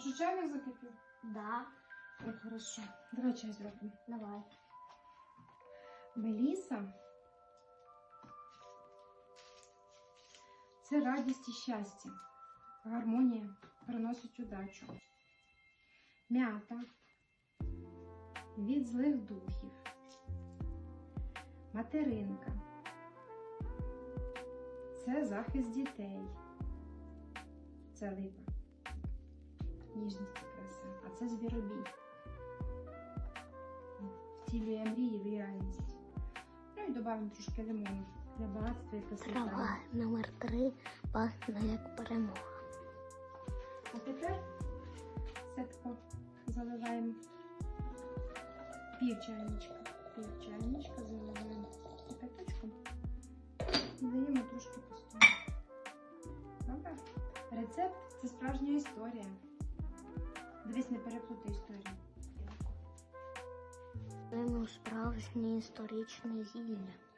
А що чайник закипів? Да, Ой, хорошо. Давай чай зробимо. давай. Меліса це радість і щастя. Гармонія приносить удачу. М'ята від злих духів. Материнка. Це захист дітей. Це липа. Ніжність і краса. А це звіробій. Втілює мрії в реальність. Ну і додамо трошки лимону для багатства і красоти. Трава номер три пахне як перемога. А тепер сетко заливаємо пів чайничка. Пів чайничка заливаємо кипяточком даємо трошки постояти. Добре? Рецепт це справжня історія. Дивись, не перепутай історію. Ми справжнє історичне зілля.